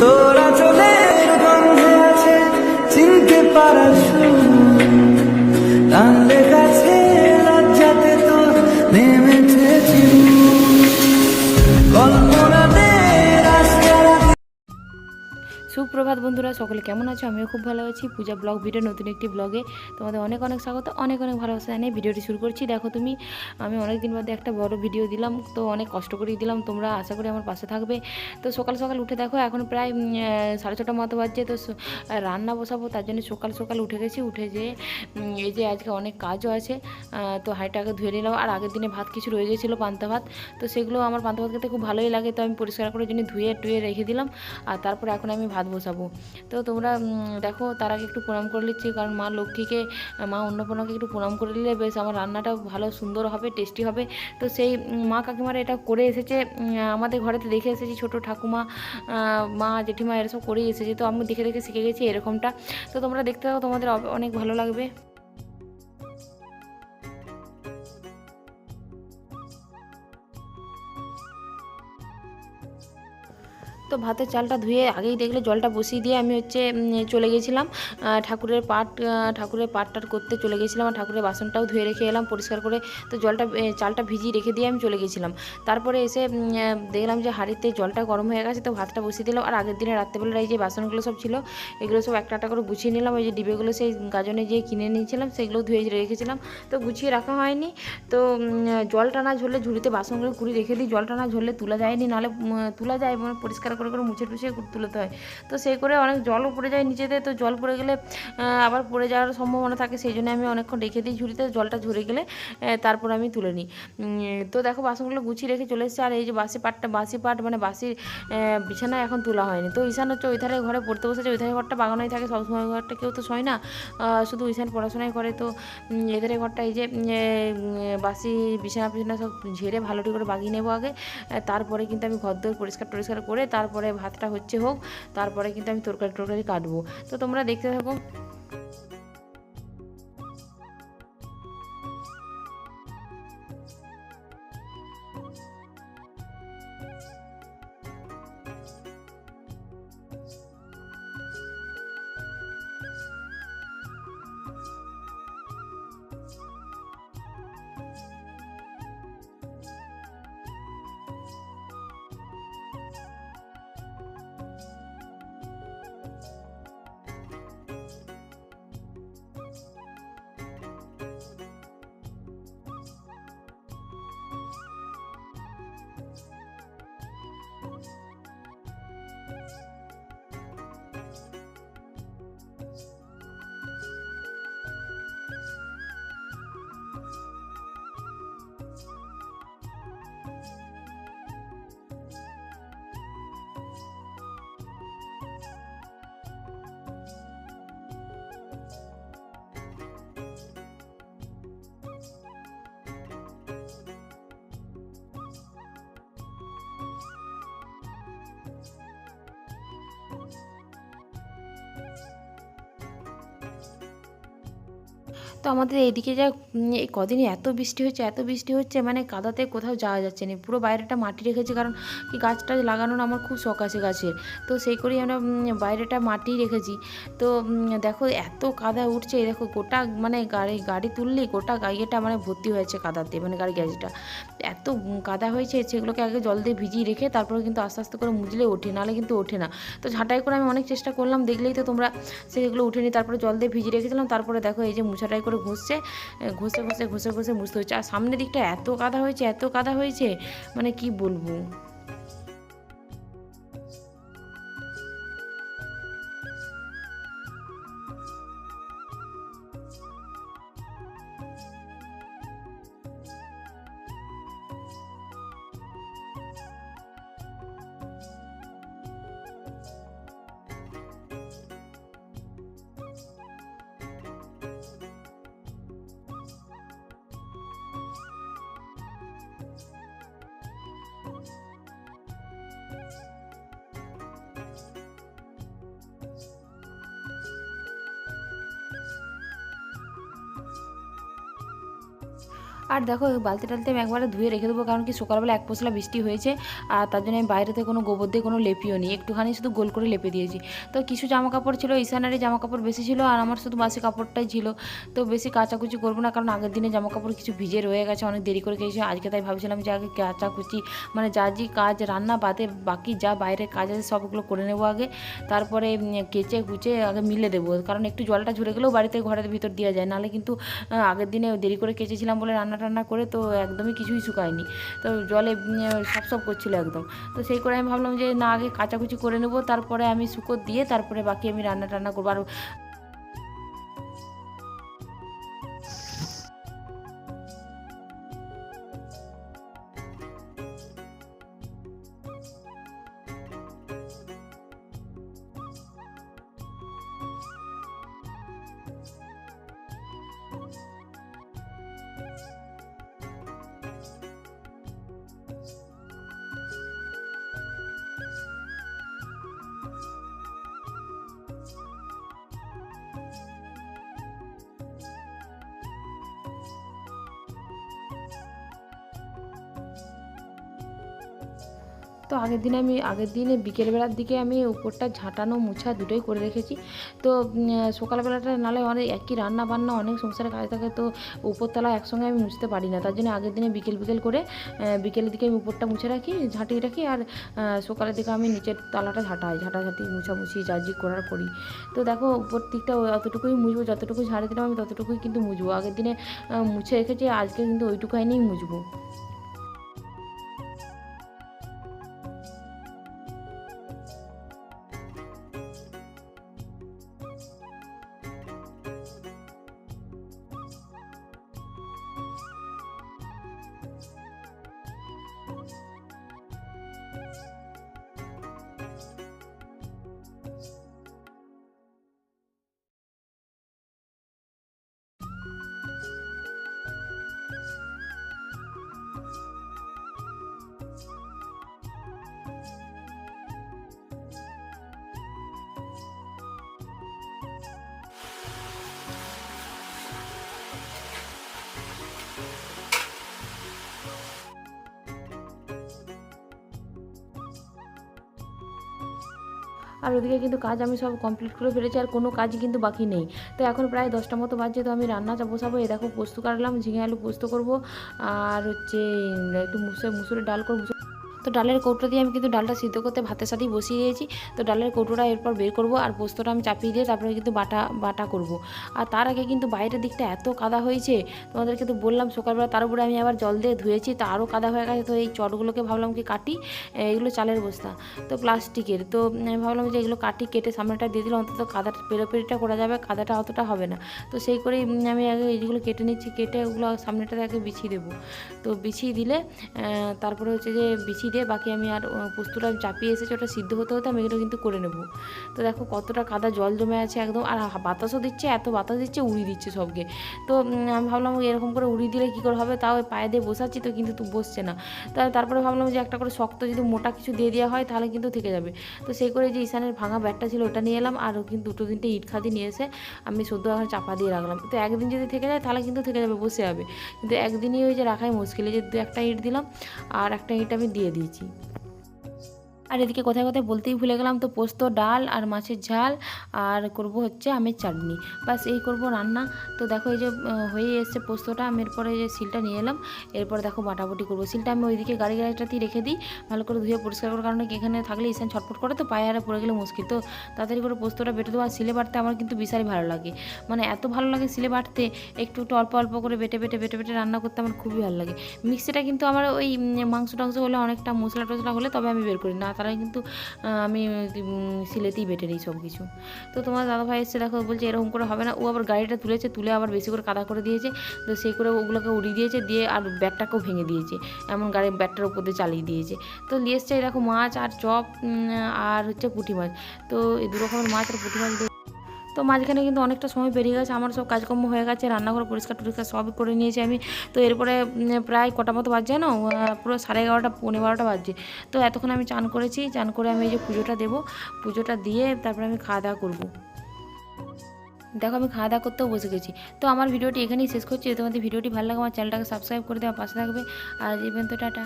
তোরা সুপ্রভাত বন্ধুরা, সকলে কেমন আছো? আমিও খুব ভালো আছি। পূজা ব্লগ ভিডিও, নতুন একটি ব্লগে তোমাদের অনেক অনেক স্বাগত, অনেক অনেক ভালোবাসা জানিয়ে ভিডিওটি শুরু করছি। দেখো তুমি, আমি অনেক দিন বাদে একটা বড় ভিডিও দিলাম, তো অনেক কষ্ট করেই দিলাম, তোমরা আশা করি আমার পাশে থাকবে। তো সকাল সকাল উঠে দেখো, এখন প্রায় সাড়ে ছটা মতো বাজছে, তো রান্না বসাবো, তার জন্য সকাল সকাল উঠে গেছি, উঠে যে এই যে আজকে অনেক কাজও আছে তো হাঁড়িটাকে ধুয়ে নিলাম, আর আগের দিনে ভাত কিছু রয়ে গেছিল, পান্তা ভাত, তো সেগুলো আমার পান্তা ভাত খেতে খুব ভালোই লাগে, তো আমি পরিষ্কার করে জন্য ধুয়ে টুয়ে রেখে দিলাম, আর তারপরে এখন আমি ভাত বসাবো তো তোমরা দেখো, তার আগে একটু প্রণাম করে নিচ্ছি, কারণ মা লক্ষ্মীকে, মা অন্নপূর্ণাকে একটু প্রণাম করে নিলে বেশ আমার রান্নাটা ভালো সুন্দর হবে টেস্টি হবে। তো সেই মা কাকিমারা এটা করে এসেছে আমাদের ঘরেতে দেখে এসেছি, ছোট ঠাকুমা মা, জেঠিমা এরা সব করেই এসেছে। তো আমি দেখে দেখে শিখে গেছি এরকমটা। তো তোমরা দেখতে থাকো, তোমাদের অনেক ভালো লাগবে। তো ভাতের চালটা ধুয়ে আগেই দেখলে জলটা বসিয়ে দিয়ে আমি হচ্ছে চলে গেছিলাম। ঠাকুরের পাট ঠাকুরের পাটটার করতে চলে গেছিলাম আর ঠাকুরের বাসনটাও ধুয়ে রেখে এলাম পরিষ্কার করে। তো জলটা চালটা ভিজিয়ে রেখে দিয়ে আমি চলে গেছিলাম। তারপরে এসে দেখলাম যে হাঁড়িতে জলটা গরম হয়ে গেছে, তো ভাতটা বসিয়ে দিলাম। আর আগের দিনে রাত্রেবেলা এই যে বাসনগুলো সব ছিল, এগুলো সব একটা একটা করে গুছিয়ে নিলাম। ওই যে ডিবেগুলো সেই গাজনে যে কিনে নিয়েছিলাম, সেগুলো ধুয়ে রেখেছিলাম। তো গুছিয়ে রাখা হয়নি। তো জলটা না ঝরলে ঝুড়িতে বাসনগুলো কুড়ি রেখে দিই। জলটা না ঝরলে তোলা যায়নি, নাহলে তোলা যায় মানে পরিষ্কার করে করে মুছে টুছে তুলতে হয়। তো সেই করে অনেক জলও পড়ে যায় নিচেতে, তো জল পড়ে গেলে আবার পড়ে যাওয়ার সম্ভাবনা থাকে, সেই জন্য আমি অনেকক্ষণ রেখে দিই ঝুড়িতে, জলটা ঝরে গেলে তারপর আমি তুলে নিই। তো দেখো বাসনগুলো গুছিয়ে রেখে চলে এসেছে, আর এই যে বাসি পাটটা, বাসি পাট মানে বাসির বিছানা এখন তোলা হয়নি। তো ঈশান হচ্ছে ওই ধারে ঘরে পড়তে বসেছে, ওই ধারে ঘরটা বাগানোই থাকে, সবসময় ঘরটা কেউ তো শোয় না। শুধু ঈশান পড়াশোনাই করে, তো এধারে ঘরটা এই যে বাসি বিছানা পিছনা সব ঝেড়ে ভালো করে বাগিয়ে নেব আগে তারপরে কিন্তু আমি ঘর দোর পরিষ্কার টরিষ্কার করে তারপরে ভাতটা হচ্ছে হোক তারপরে কিন্তু আমি তরকারি টরকারি কাটবো। তো তোমরা দেখতে থাকো। তো আমাদের এইদিকে যা এই কদিনই এত বৃষ্টি হচ্ছে, এত বৃষ্টি হচ্ছে মানে কাদাতে কোথাও যাওয়া যাচ্ছে না। পুরো বাইরেটা মাটি রেখেছি, কারণ কি গাছটা লাগানোর আমার খুব শখ আছে গাছের। তো সেই করেই আমরা বাইরেটা মাটি রেখেছি। তো দেখো এত কাদা উঠছে দেখো গোটা মানে গাড়ি গাড়ি তুললেই গোটা গাড়িটা মানে ভর্তি হয়েছে কাদাতে মানে গাড়ি গ্যাসটা। এত কাদা হয়েছে, সেগুলোকে আগে জল দিয়ে ভিজিয়ে রেখে তারপরে কিন্তু আস্তে আস্তে করে মুজলে ওঠে, নাহলে কিন্তু ওঠে না। তো ঝাঁটাই করে আমি অনেক চেষ্টা করলাম, দেখলেই তো তোমরা সেগুলো উঠেনি, তারপরে জল দিয়ে ভিজিয়ে রেখেছিলাম, তারপরে দেখো এই যে মুছাটাই করে ঘষছে ঘষে ঘষে ঘষে ঘষে মুছতে হচ্ছে আর সামনের দিকটা এত কাদা হয়েছে, এত কাদা হয়েছে মানে কি বলব? আর দেখো, বালতি টালতি আমি একবারে ধুয়ে রেখে দেবো, কারণ কি সকালবেলা এক পশলা বৃষ্টি হয়েছে, আর তার জন্য আমি বাইরেতে কোনো গোবর দিয়ে কোনো লেপিও নি। একটুখানি শুধু গোল করে লেপে দিয়েছি। তো কিছু জামা কাপড় ছিল ঈশানারি জামা কাপড় বেশি ছিল, আর আমার শুধু বাসি কাপড়টাই ছিল। তো বেশি কাচাকুচি করব না, কারণ আগের দিনে জামা কাপড় কিছু ভিজে রয়ে গেছে, অনেক দেরি করে গেছি আজকে তাই ভাবছিলাম যে আগে কাচাকুচি মানে যা যে কাজ, রান্না বাদে বাকি যা বাইরের কাজ আছে সবগুলো করে নেব আগে। তারপরে কেচে কুচে আগে মিলে দেবো, কারণ একটু জলটা ঝরে গেলেও বাড়িতে ঘরের ভিতর দেওয়া যায়। নাহলে কিন্তু আগের দিনে দেরি করে কেচেছিলাম বলে রান্না টান্না করে তো একদমই কিছুই শুকায়নি। তো জলে সব সব করছিল একদম। তো সেই করে আমি ভাবলাম যে না, আগে কাচাকুচি করে নেব, তারপরে আমি শুকো দিয়ে তারপরে বাকি আমি রান্না টান্না করব। আর তো আগের দিনে আমি, আগের দিনে বিকেলবেলার দিকে আমি উপরটা ঝাঁটানো, মুছা দুটোই করে রেখেছি। তো সকালবেলাটা নালে অনেক একই রান্না বান্না অনেক সংসারে কাজ থাকে, তো উপরতলা একসঙ্গে আমি মুছতে পারি না। তার জন্য আগের দিনে বিকেল বিকেল করে বিকেলের দিকে আমি উপরটা মুছে রাখি, ঝাঁটিয়ে রাখি আর সকালের দিকে আমি নিচের তালাটা ঝাঁটাই ঝাঁটা ঝাঁটাঝাঁটি, মুছামুছি, যা জি করার করি। তো দেখো, উপর দিকটা অতটুকুই মুছবো যতটুকু ঝাড়ে দিলাম আমি ততটুকুই কিন্তু মুছবো। আগের দিনে মুছে রেখেছি, আজকে কিন্তু ওইটুকু এনেই মুছবো। আর ওদিকে কিন্তু কাজ আমি সব কমপ্লিট করে ফেলেছি, আর কোনো কাজ কিন্তু বাকি নেই। তো এখন প্রায় দশটা মতো বাজছে, তো আমি রান্নাটা বসাবো এ দেখো পোস্ত কাটলাম, ঝিঙে আলু পোস্ত করব, আর হচ্ছে, একটু মুসুর মুসুরের ডাল করব তো ডালের কৌটো দিয়ে আমি কিন্তু ডালটা সিদ্ধ করতে ভাতের সাথেই বসিয়ে দিয়েছি। তো ডালের কৌটোটা এরপর বের করব আর পোস্তটা আমি চাপিয়ে দিয়ে তারপরে কিন্তু বাটা বাটা করব। আর তার আগে কিন্তু বাইরের দিকটা এত কাদা হয়েছে, তোমাদেরকে তো বললাম সকালবেলা তার উপরে আমি আবার জল দিয়ে ধুয়েছি, তো আরও কাদা হয়ে গেছে। তো এই চটগুলোকে ভাবলাম কি কাটি এগুলো চালের বস্তা। তো প্লাস্টিকের, তো ভাবলাম যে এগুলো কাটি কেটে সামনেটা দিয়ে দিলে অন্তত কাদাটা, পেরোপেরিটা করা যাবে, কাদাটা অতটা হবে না। তো সেই করেই আমি আগে এইগুলো কেটে নিচ্ছি, কেটে ওগুলো সামনেটাতে আগে বিছিয়ে দেবো। তো বিছিয়ে দিলে তারপরে হচ্ছে যে বিছিয়ে দিয়ে বাকি আমি আর পোস্তটা চাপিয়ে এসেছি, ওটা সিদ্ধ হতে হতে আমি এগুলো কিন্তু করে নেব। তো দেখো কতটা কাদা জল জমে আছে একদম, আর বাতাসও দিচ্ছে, এত বাতাস দিচ্ছে উড়িয়ে দিচ্ছে সবকে। তো আমি ভাবলাম এরকম করে উড়িয়ে দিলে কী করে হবে, তাও পায়ে দিয়ে বসাচ্ছি তো কিন্তু বসছে না। তা তারপরে ভাবলাম যে একটা করে শক্ত যদি মোটা কিছু দিয়ে দেওয়া হয়, তাহলে কিন্তু থেকে যাবে। তো সেই করে যে ঈশানের ভাঙা ব্যাটটা ছিল, ওটা নিয়ে এলাম, আর কিন্তু দুটো তিনটে ইট খাদি নিয়ে এসে আমি সদ্য এখন চাপা দিয়ে রাখলাম। তো একদিন যদি থেকে যায়, তাহলে কিন্তু থেকে যাবে, বসে যাবে। কিন্তু একদিনই ওই যে রাখাই মুশকিল যে দু একটা ইট দিলাম, আর একটা ইট আমি দিয়ে দিয়েছি আর এদিকে কোথায় কোথায় বলতেই ভুলে গেলাম, তো পোস্ত, ডাল আর মাছের ঝাল আর করব হচ্ছে আমের চাটনি। বাস এই করব রান্না। তো দেখো এই যে হয়ে এসছে পোস্তটা, আমি এরপরে যে সিলটা নিয়ে এলাম। এরপর দেখো বাটাবুটি করব। সিলটা আমি ওইদিকে গাড়ি গাড়িটাতেই রেখে দিই, ভালো করে ধুয়ে পরিষ্কার করার কারণে এখানে থাকলে ইসান ছটফট করে, তো পায়ে হারে পড়ে গেলে মুশকিল। তো তাড়াতাড়ি করে পোস্তটা বেটে দেবো। আর সিলে বাটতে আমার কিন্তু বিশালই ভালো লাগে। মানে এত ভালো লাগে সিলে বাটতে, একটু একটু অল্প অল্প করে বেটে বেটে বেটে বেটে রান্না করতে আমার খুবই ভালো লাগে। মিক্সিটা কিন্তু আমার ওই মাংস টাংস হলে অনেকটা মশলা টসলা হলে তবে আমি বের করি। না তারা কিন্তু আমি সিলেতেই বেটে নিই সব কিছু তো তোমার দাদা ভাই এসছে, দেখো, বলছে এরকম করে হবে না। ও আবার গাড়িটা তুলেছে, তুলে আবার বেশি করে কাদা করে দিয়েছে। তো সেই করে ওগুলোকে উড়িয়ে দিয়েছে, দিয়ে আর ব্যাগটাকেও ভেঙে দিয়েছে। এমন গাড়ি ব্যাগটার উপর দিয়ে চালিয়ে দিয়েছে। তো নিয়ে এসছে দেখো মাছ আর চপ আর হচ্ছে পুঁটি মাছ। তো এই দু রকমের মাছ আর পুঁটি মাছ তো মাঝখানে কিন্তু অনেকটা সময় বেরিয়ে গেছে আমার সব কাজকর্ম হয়ে গেছে, রান্নাঘর পরিষ্কার টরিষ্কার সবই করে নিয়েছি আমি। তো এরপরে প্রায় কটা মতো বাজছে না পুরো সাড়ে এগারোটা, পৌনে বারোটা বাজছে। তো এতক্ষণ আমি চান করেছি, চান করে আমি এই যে পুজোটা দেবো, পুজোটা দিয়ে তারপরে আমি খাওয়া দাওয়া করব। দেখো, আমি খাওয়া দাওয়া করতেও বসে গেছি। তো আমার ভিডিওটি এখানেই শেষ করছি। তোমাদের ভিডিওটি ভালো লাগে, আমার চ্যানেলটাকে সাবস্ক্রাইব করে দেওয়া, পাশে থাকবে। আর এই পর্যন্ত, টাটা।